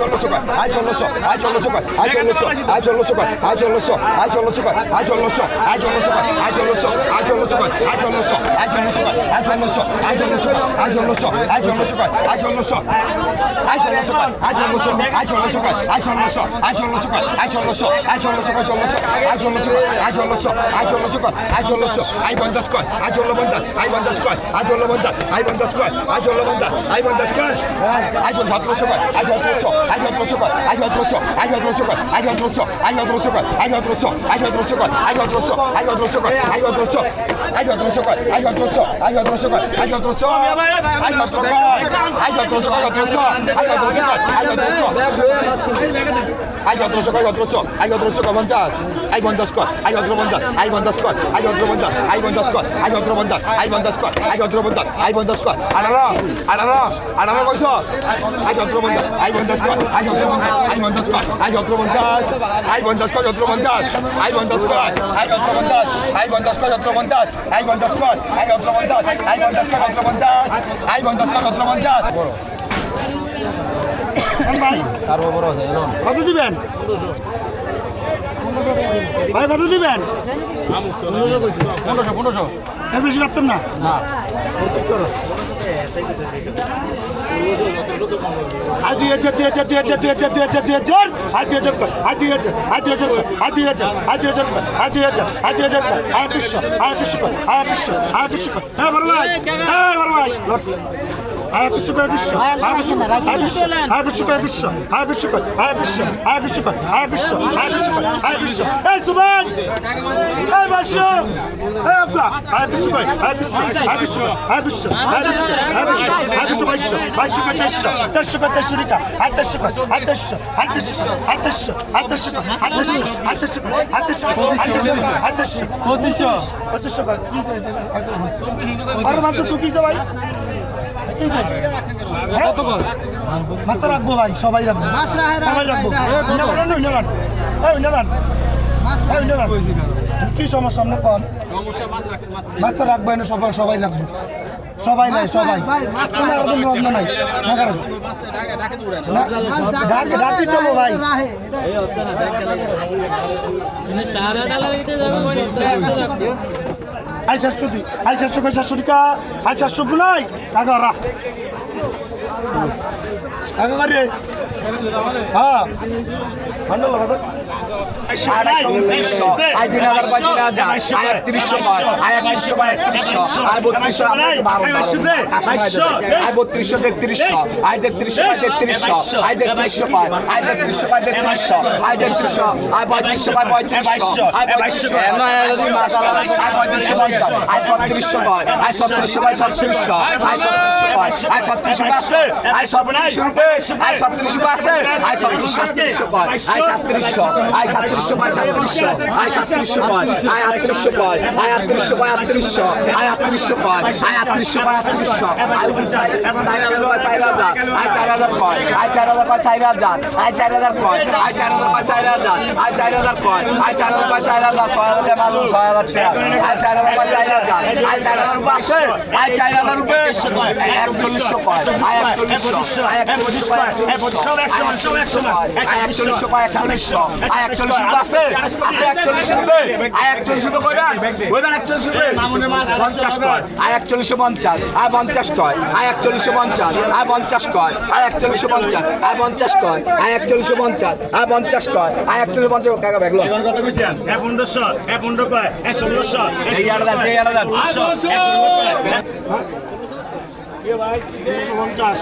Solo choca. আয় ষোলোশো আয় ষোলোশো কয় আয় ষোলোশো আয় ষোলোশো কয় আয় ষোলোশো আয় ষোলোশো কয় আয় ষোলোশো আয় ষোলোশো কয় আয় ষোলোশো আয় ষোলোশো কয় আয় ষোলোশো আয় ষোলোশো কয় আয় ষোলোশো আয় ষোলোশো আয় ষোলোশো আয় ষোলোশো কয় আয় ষোলোশো আয় ষোলোশো কয় আয় ষোলোশো আয় ষোলোশো কয় আয় ষোলোশো আয় ষোলোশো কয় আয় ষোলোশো আয় ষোলোশো কয় ষোলোশো আয় কয় আয় ষোলোশো আয় ষোলোশো কয় আয় ষোলোশো আয় পঞ্চাশ কয় আয় ষোলো পঞ্চাশ আয় পঞ্চাশ কয় আয় ষোলো পঞ্চাশ আয় পঞ্চাশ কয় আয় ষোলো পঞ্চাশ আয় পঞ্চাশ কয় আয় সতেরোশো কয় আয় সতেরোশো আয় সতেরোশো কয় আয় সতেরোশো আয় সতেরোশো কয় আয় সতেরোশো আয় সতেরোশো কয় আয় সতেরোশো আয় সতেরোশো কয় আয় সতেরোশো আয় সতেরোশো কয় আয় সতেরোশো আয় সতেরোশো কয় আয় সতেরোশো আয় সতেরোশো কয় আয় সতেরোশো আয় সতেরো কয় আয় সতেরোশো কয় সতেরোশো আয় সতেরোশো কয় Agatrusso, Agatrusso, Agatrusso, Agatrusso. Agatrusso, Agatrusso, Agatrusso com vontade. Ai bandas cor, ai outro bandar, ai bandas cor, ai outro bandar, ai bandas cor, ai outro bandar, ai bandas cor, ai outro bandar, ai bandas cor. Anará, anará, anará coisa. Ai outro bandar, ai bandas cor, ai outro bandar, ai bandas cor, ai outro bandar, ai bandas cor, outro bandar, ai bandas cor, ai outro bandar, ai bandas cor, outro bandar, ai bandas cor, ai outro bandar, ai bandas cor, outro bandar, ai bandas cor, outro bandar. পঞ্চাশ ভাই তারপর বড় আছে কত দিবেন ভাই কত দিবেন পনেরোশো পনেরোশো এর বেশি পারতেন না না আই দুই হাজার দুই হাজার দুই হাজার দুই হাজার দুই হাজার দুই হাজার আই দুই হাজার আই দুই হাজার আই দুই হাজার আই দুই হাজার আই দুই হাজার আই দুই হাজার আই দুই হাজার আই একশো আই একশো আই একশো আই একশো হ্যাঁ বড় ভাই হ্যাঁ বড় ভাই Ayak uçu koy kışa. Ayak uçu koy. Ayak uçu koy. Ayak uçu koy kışa. Ayak uçu koy. Ayak uçu. Ayak uçu koy. Ayak uçu. Ayak uçu koy. Ayak uçu. Ey Suban! Ey başı! Ey abla! Ayak uçu koy. Ayak uçu. Ayak uçu koy. Ayak uçu. Ayak uçu. Ayak uçu. Ayak uçu başı. Başı koy taşı. Taşı koy taşı rika. Ayak taşı koy. Ayak taşı. Ayak taşı. Ayak taşı. Ayak taşı koy. Ayak taşı. Ayak taşı koy. Ayak taşı koy. Ayak taşı koy. Ayak taşı koy. Pozisyon. Pozisyon koy. Arı mantı tutuyoruz da var. মাথা রাখব ভাই সবাই রাখব সবাই রাখব কি সমস্যা আমরা কর মাছটা রাখব না সবাই সবাই রাখব সবাই নাই সবাই কোনো কোনো নাই ডাকে চলো ভাই আই সাতশো দি আই সাতশো সাতশো টাকা? আই সাতশো নাই এগারো। একেবারে হ্যাঁ বত্রিশশো তেত্রিশশো আয় তেত্রিশশো পায় তেত্রিশশো আয় তেত্রিশশো পায় আয় তেত্রিশশো পায় তেত্রিশশো আয় তেত্রিশশো আয় পঁয়ত্রিশশো পায় পঁয়ত্রিশশো আয় পঁয়ত্রিশশো আয় পঁয়ত্রিশশো পঞ্চাশ আয় ছত্রিশশো পায় আয় ছত্রিশশো পায় ছত্রিশশো আয় ছত্রিশশো পায় আয় ছত্রিশশো পায় আয় ছত্রিশশো রুপে আই সাতত্রিশশো আছে আই সত্রিশ সাতত্রিশশো পায় আই সাতত্রিশশো আই সাতত্রিশশো পায় সাতত্রিশশো আই সাতত্রিশশো পায় আই আটত্রিশশো পায় আই আটত্রিশশো পায় আটত্রিশশো আই আটত্রিশশো পায় আই আটত্রিশশো পায় আটত্রিশশো আই চার হাজার পায় আই চার হাজার পায় চার হাজার আই চার হাজার পায় আই চার হাজার পায় চার হাজার আই চার হাজার পায় আই চার হাজার পায় চার হাজার ছয় হাজার টাকা ছয় হাজার টাকা আই চার একচল্লিশ পঁচিশশো পঁচিশশো একশো একশো পঞ্চাশ আর পঞ্চাশ কয় আর একচল্লিশশো পঞ্চাশ আর পঞ্চাশ কয় আর একচল্লিশশো পঞ্চাশ আর পঞ্চাশ কয় আর একচল্লিশশো পঞ্চাশ আর পঞ্চাশ কয় আর একচল্লিশ পঞ্চাশ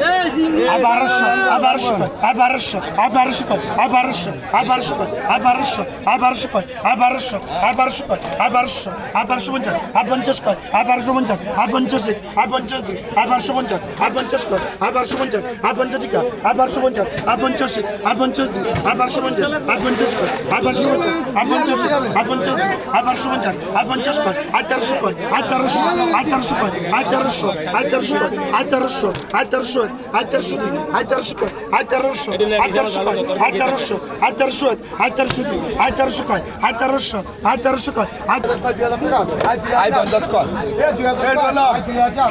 আয় বারোশো আয় বারোশো আয় বারোশো আয় বারোশো কয় আয় বারোশো আয় বারোশো কয় আয় বারোশো আয় বারোশো কয় আয় বারোশো আয় বারোশো কয় আয় বারোশো আয় বারোশো পঞ্চাশ আয় পঞ্চাশ কয় আয় বারোশো পঞ্চাশ আয় পঞ্চাশ আয় পঞ্চাশ দুই আয় বারোশো পঞ্চাশ আয় পঞ্চাশ কয় আয় বারোশো পঞ্চাশ আয় পঞ্চাশ টিকা আয় বারোশো পঞ্চাশ আয় পঞ্চাশ আয় আইতারশো দুই আইতারশো কয় আইতারশো আইতারশো কয় আইতারশো আইতারশো এক আইতারশো দুই আইতারশো কয় আইতারশো আইতারশো কয় আই পঞ্চাশ কয়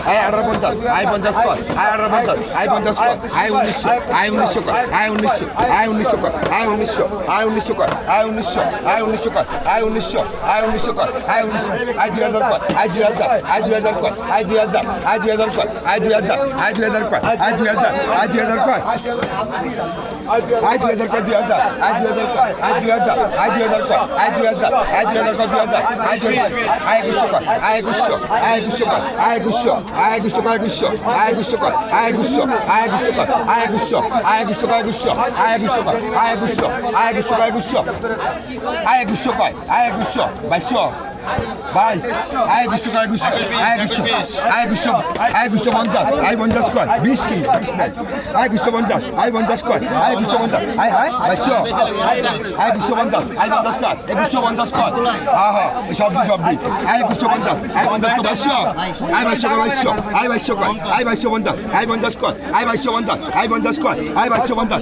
আই আঠারো পঞ্চাশ আই পঞ্চাশ কয় আই আঠারো পঞ্চাশ আই পঞ্চাশ কয় আই উনিশশো আই উনিশশো কয় আই উনিশশো আই উনিশশো কয় আই উনিশশো আই উনিশশো কয় আই উনিশশো আই উনিশশো কয় আই উনিশশো আই উনিশশো কয় আই উনিশশো আই দুই হাজার কয় আই দুই হাজার আই দুই হাজার কয় আই দুই হাজার আই দুই হাজার কয় আই দুই হাজার আই দুই হাজার কয় আয় দুই হাজার আয় দুই হাজার কর আয় দুই হাজার কর দুই হাজার আয় দুই হাজার কর আয় দুই হাজার আয় দুই হাজার কর আয় দুই হাজার আয় দুই হাজার কর দুই হাজার আয় দুই হাজার আয় একুশশো কর আয় একুশশো আয় একুশশো কর আয় একুশশো আয় একুশশো কর একুশশো আয় একুশশো কর আয় একুশশো আয় একুশশো কর আয় একুশশো আয় একুশশো কর একুশশো আয় একুশশো কর আয় একুশশো আয় একুশশো কর একুশশো আয় একুশশো কর আয় একুশশো বাইশশো বাইশ। আয় একুশশো কর একুশশো আয় একুশশো আয় একুশশো আয় একুশশো পঞ্চাশ, আয় পঞ্চাশ কর। বিশ কি? বিশ নাই। আয় একুশশো পঞ্চাশ, আয় পঞ্চাশ কর। আয় একুশশো পঞ্চাশ, আয় হায় বাইশশো। আয় একুশশো পঞ্চাশ, আয় পঞ্চাশ কর। একুশশো পঞ্চাশ কর। হ্যাঁ হ্যাঁ সবজি সবজি আয় একুশশো পঞ্চাশ, আয় পঞ্চাশ কর, বাইশশো। আয় বাইশশো কর, বাইশশো। আয় বাইশশো কর, আয় বাইশশো পঞ্চাশ, আয় পঞ্চাশ কর, আয় বাইশশো পঞ্চাশ, আয় পঞ্চাশ কর, আয় বাইশশো পঞ্চাশ।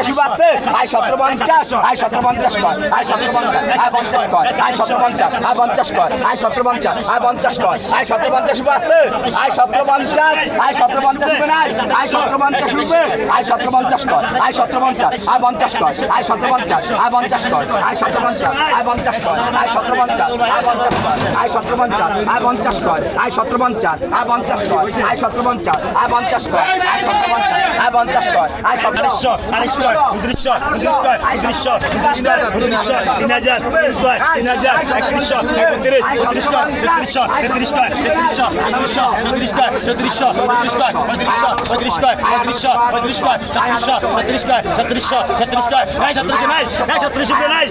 আছে আয় সতেরো পঞ্চাশ আয় সতেরো কর আয় সতেরো পঞ্চাশ আয় পঞ্চাশ কর আয় সতেরো পঞ্চাশ আয় পঞ্চাশ কর আয় সতেরো পঞ্চাশ আয় পঞ্চাশ কর আয় সতেরো পঞ্চাশ আছে আয় সতেরো পঞ্চাশ আয় সতেরো পঞ্চাশ আয় পঞ্চাশ রুপে আয় সতেরো পঞ্চাশ আয় পঞ্চাশ কর আয় সতেরো পঞ্চাশ আয় পঞ্চাশ কর আয় সতেরো পঞ্চাশ আয় পঞ্চাশ কর আয় সতেরো পঞ্চাশ আয় পঞ্চাশ কর আয় সতেরো পঞ্চাশ আয় পঞ্চাশ উনত্রিশশো উনত্রিশশো উনত্রিশশো উনত্রিশশো উনত্রিশশো উনত্রিশশো তিন হাজার তিন হাজার একত্রিশশো একত্রিশ উনত্রিশশো তেত্রিশশো তেত্রিশশো তেত্রিশশো একত্রিশশো চৌত্রিশশো চৌত্রিশশো উনত্রিশশো পঁয়ত্রিশশো পঁয়ত্রিশশো পঁয়ত্রিশশো পঁয়ত্রিশশো ছত্রিশশো ছত্রিশশো ছত্রিশশো ছত্রিশশো নাই ছত্রিশশো নাই নাই ছত্রিশশো নাই